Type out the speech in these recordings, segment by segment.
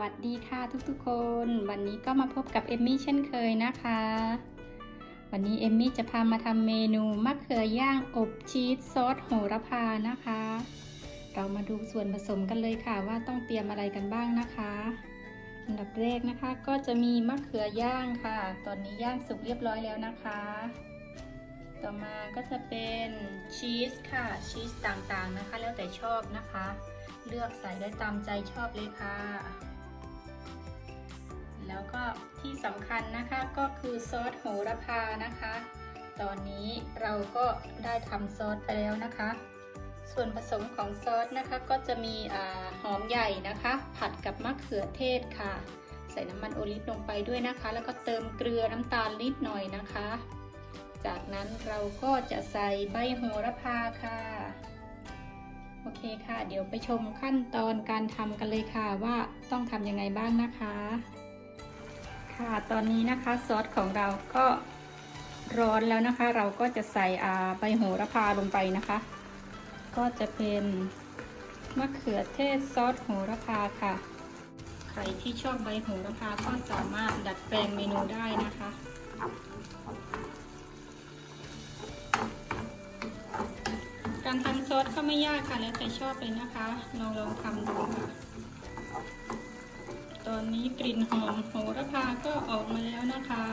วัสดีค่ะทุกๆคน วันนี้ก็มาพบกับเอมมี่เช่นเคยนะคะ วันนี้เอมมี่จะพามาทำเมนูมะเขือย่างอบชีสซอสโหระพานะคะ เรามาดูส่วนผสมกันเลยค่ะว่าต้องเตรียมอะไรกันบ้างนะคะอันดับแรกนะคะก็จะมีมะเขือย่างค่ะ ตอนนี้ย่างสุกเรียบร้อยแล้วนะคะ ต่อมาก็จะเป็นชีสค่ะชีสต่างๆนะคะ แล้วแต่ชอบนะคะเลือกใส่ได้ตามใจชอบเลยค่ะ แล้วก็ที่สำคัญนะคะก็คือซอสโหระพานะคะ ตอนนี้เราก็ได้ทำซอสไปแล้วนะคะ ส่วนผสมของซอสนะคะก็จะมีหอมใหญ่นะคะ ผัดกับมะเขือเทศค่ะ ใส่น้ำมันโอลิฟลงไปด้วยนะคะ แล้วก็เติมเกลือน้ำตาลนิดหน่อยนะคะ จากนั้นเราก็จะใส่ใบโหระพาค่ะโอเคค่ะ เดี๋ยวไปชมขั้นตอนการทำกันเลยค่ะว่าต้องทำยังไงบ้างนะคะ ค่ะ ตอนนี้นะคะซอสของเราก็ร้อนแล้วนะคะ เราก็จะใส่ใบโหระพาลงไปนะคะ ก็จะเป็นมะเขือเทศซอสโหระพาค่ะ ใครที่ชอบใบโหระพาก็สามารถดัดแปลงเมนูได้นะคะ การทำซอสก็ไม่ยากค่ะแล้วแต่ชอบเลยนะคะลองลองทำดูค่ะ ตอนนี้กลิ่นหอมโหระพาก็ออกมาแล้วนะคะ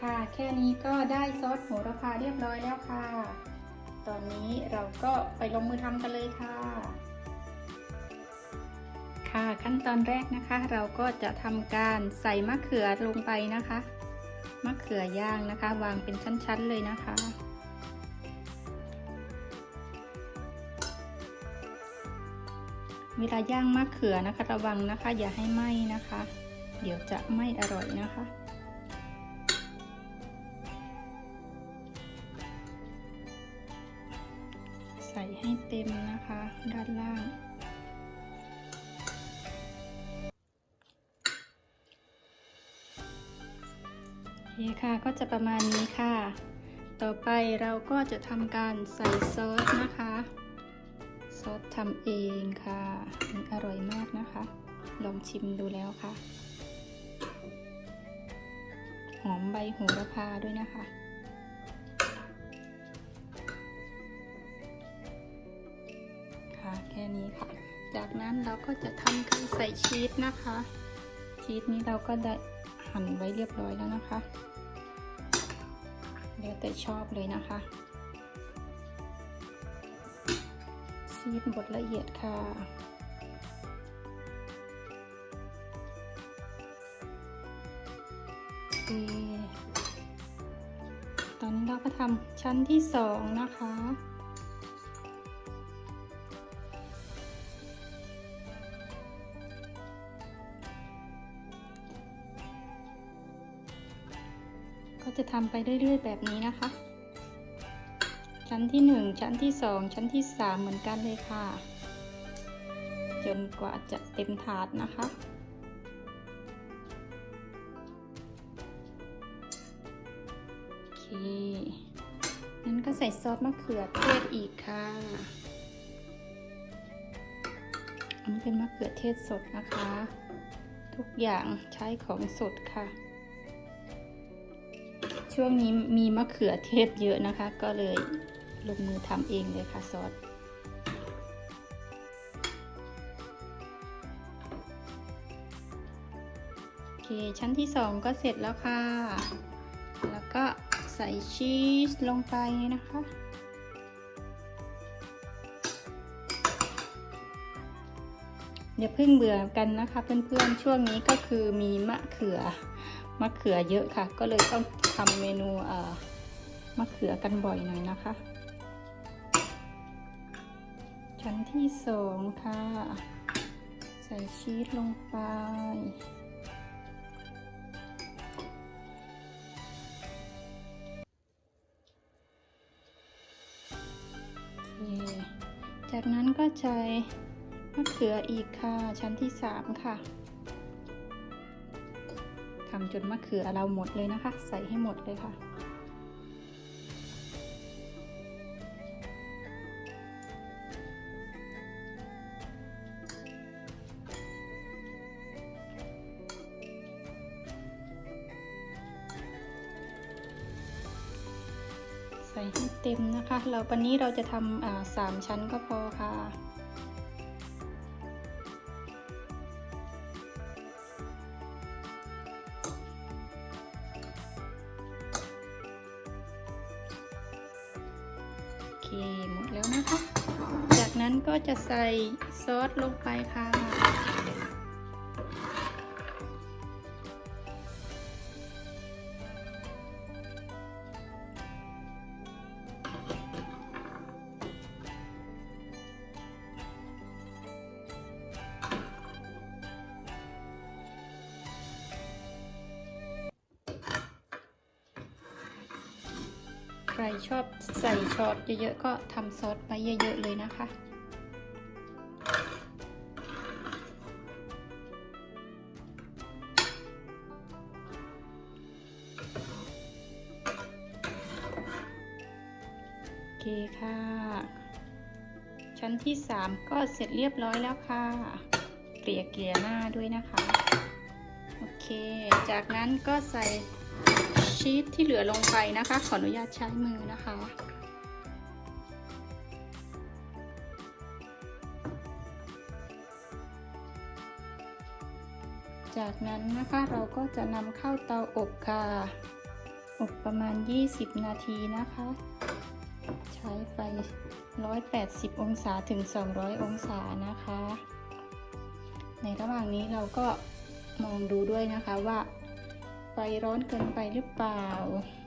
ค่ะแค่นี้ก็ได้ซอสโหระพาเรียบร้อยแล้วค่ะ ตอนนี้เราก็ไปลงมือทำกันเลยค่ะ ค่ะขั้นตอนแรกนะคะ เราก็จะทำการใส่มะเขือลงไปนะคะ มะเขือย่างนะคะ วางเป็นชั้นๆเลยนะคะ เวลาย่างมะเขือนะคะ ระวังนะคะ อย่าให้ไหม้นะคะ เดี๋ยวจะไม่อร่อยนะคะ ใส่ให้เต็มนะคะ ด้านล่าง โอเคค่ะก็จะประมาณนี้ค่ะ ต่อไปเราก็จะทำการใส่ซอสนะคะ อสทำเองค่ะมันอร่อยมากนะคะ ลองชิมดูแล้วค่ะ หอมใบโหระพาด้วยนะคะค่ะแค่นี้ค่ะ จากนั้นเราก็จะทำการใส่ชีสนะคะ ชีสนี้เราก็ได้หั่นไว้เรียบร้อยแล้วนะคะ แล้วแต่ชอบเลยนะคะ ชีสบดละเอียดค่ะ ตอนนี้เราก็ทำชั้นที่สองนะคะก็จะทำไปเรื่อยๆแบบนี้นะคะ ชั้นที่หนึ่งชั้นที่สองชั้นที่สามเหมือนกันเลยค่ะ จนกว่าจะเต็มถาดนะคะ โอเค นั้นก็ใส่ซอสมะเขือเทศอีกค่ะอันนี้เป็นมะเขือเทศสดนะคะ ทุกอย่างใช้ของสดค่ะ ช่วงนี้มีมะเขือเทศเยอะนะคะ ก็เลย ลงมือทำเองเลยค่ะซอสโอเค ชั้นที่สองก็เสร็จแล้วค่ะ แล้วก็ใส่ชีสลงไปนะคะอย่าเพิ่งเบื่อกันนะคะเพื่อนๆช่วงนี้ก็คือมีมะเขือมะเขือเยอะค่ะ ก็เลยต้องทำเมนูมะเขือกันบ่อยหน่อยนะคะ ชั้นที่สองค่ะ ใส่ชีสลงไป จากนั้นก็ใช้มะเขืออีกค่ะ ชั้นที่สามค่ะทำจนมะเขือเราหมดเลยนะคะ ใส่ให้หมดเลยค่ะ ส่ให้เต็มนะคะ เราวันนี้เราจะทำสามชั้นก็พอค่ะโอเคหมดแล้วนะคะ จากนั้นก็จะใส่ซอสลงไปค่ะ รชอบใส่ช็อตเยอะๆก็ทำซอสไปเยอะๆเลยนะคะ โอเคค่ะ ชั้นที่ 3 ก็เสร็จเรียบร้อยแล้วค่ะเกลี่ยเกลี่ยหน้าด้วยนะคะ โอเค จากนั้นก็ใส่ ชีสที่เหลือลงไปนะคะ ขออนุญาตใช้มือนะคะ จากนั้นนะคะเราก็จะนำเข้าเตาอบค่ะอบประมาณ 20 นาทีนะคะ ใช้ไฟ 180 องศาถึง 200 องศานะคะ ในระหว่างนี้เราก็มองดูด้วยนะคะว่า ร้อนเกินไปหรือเปล่า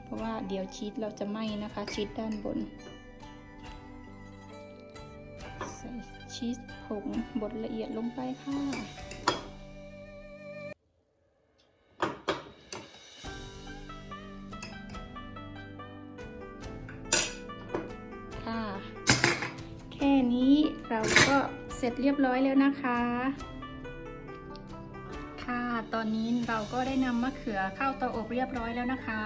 เพราะว่าเดี๋ยวชีสเราจะไหม้นะคะชีสด้านบน ใส่ชีสผงบดละเอียดลงไปค่ะค่ะ แค่นี้เราก็เสร็จเรียบร้อยแล้วนะคะ อนนี้เราก็ได้นำมะเขือเข้าเตาอบเรียบร้อยแล้วนะคะ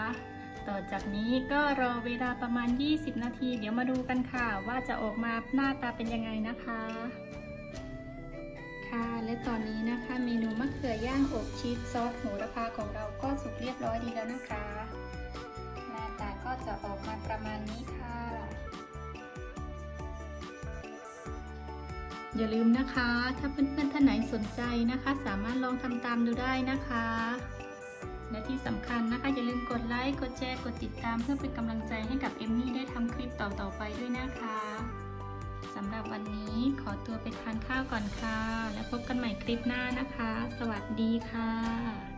ต่อจากนี้ก็รอเวลาประมาณ 20 นาที เดี๋ยวมาดูกันค่ะ ว่าจะออกมาหน้าตาเป็นยังไงนะคะ ค่ะ และตอนนี้นะคะ เมนูมะเขือย่างอบชีสซอสโหระพาของเราก็สุกเรียบร้อยดีแล้วนะคะ หน้าตาก็จะออกมาประมาณนี้ค่ะ อย่าลืมนะคะ ถ้าเพื่อนๆท่านไหนสนใจนะคะ สามารถลองทำตามดูได้นะคะ และที่สำคัญนะคะ อย่าลืมกดไลค์ กดแชร์ กดติดตามเพื่อเป็นกำลังใจให้กับเอมมี่ได้ทำคลิปต่อๆไปด้วยนะคะสำหรับวันนี้ขอตัวไปทานข้าวก่อนค่ะ แล้วพบกันใหม่คลิปหน้านะคะ สวัสดีค่ะ